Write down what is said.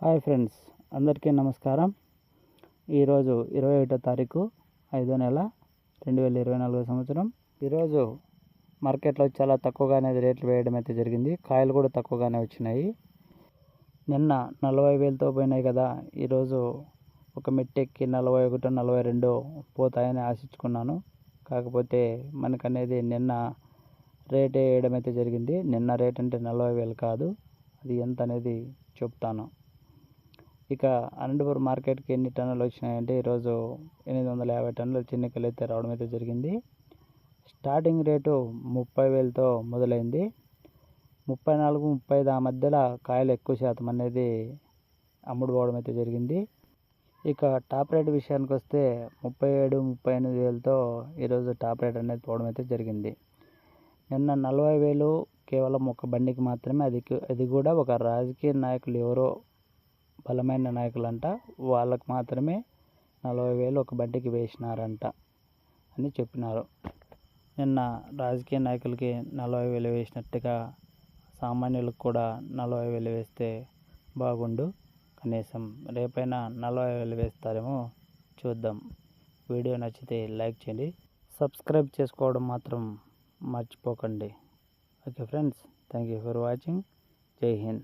Hi friends అందరికీ నమస్కారం. ఈరోజు ఇరవై ఒకటో తారీఖు ఐదో నెల రెండు వేల ఇరవై నాలుగో సంవత్సరం. ఈరోజు మార్కెట్లో చాలా తక్కువగానే రేట్లు వేయడం అయితే జరిగింది. కాయలు కూడా తక్కువగానే వచ్చినాయి. నిన్న నలభై వేలతో పోయినాయి కదా ఈరోజు ఒక మెట్టెక్కి నలభై ఒకటో నలభై రెండు పోతాయని ఆశించుకున్నాను. కాకపోతే మనకనేది నిన్న రేట్ వేయడం అయితే జరిగింది. నిన్న రేట్ అంటే నలభై వేలు కాదు. అది ఎంత అనేది చెప్తాను. ఇక అనంతపురం మార్కెట్కి ఎన్ని టన్నులు వచ్చినాయంటే ఈరోజు ఎనిమిది వందల యాభై టన్నులు చిన్నికలు అయితే రావడం అయితే జరిగింది. స్టార్టింగ్ రేటు ముప్పై వేలతో మొదలైంది. ముప్పై నాలుగు ముప్పై ఐదు ఆ మధ్యలో కాయలు ఎక్కువ శాతం అనేది అమ్ముడు పోవడం అయితే జరిగింది. ఇక టాప్ రేట్ విషయానికి వస్తే ముప్పై ఏడు ముప్పై ఎనిమిది వేలతో ఈరోజు టాప్ రేట్ అనేది పోవడం అయితే జరిగింది. నిన్న నలభై వేలు కేవలం ఒక బండికి మాత్రమే అది అది కూడా ఒక రాజకీయ నాయకులు ఎవరో బలమైన నాయకులంట. వాళ్ళకు మాత్రమే నలభై వేలు ఒక బండికి వేసినారంట అని చెప్పినారు. నిన్న రాజకీయ నాయకులకి నలభై వేలు వేసినట్టుగా సామాన్యులకు కూడా నలభై వేలు వేస్తే బాగుండు. కనీసం రేపైనా నలభై వేలు వేస్తారేమో చూద్దాం. వీడియో నచ్చితే లైక్ చేయండి. సబ్స్క్రైబ్ చేసుకోవడం మాత్రం మర్చిపోకండి. Okay friends thank you for watching. జై హింద్.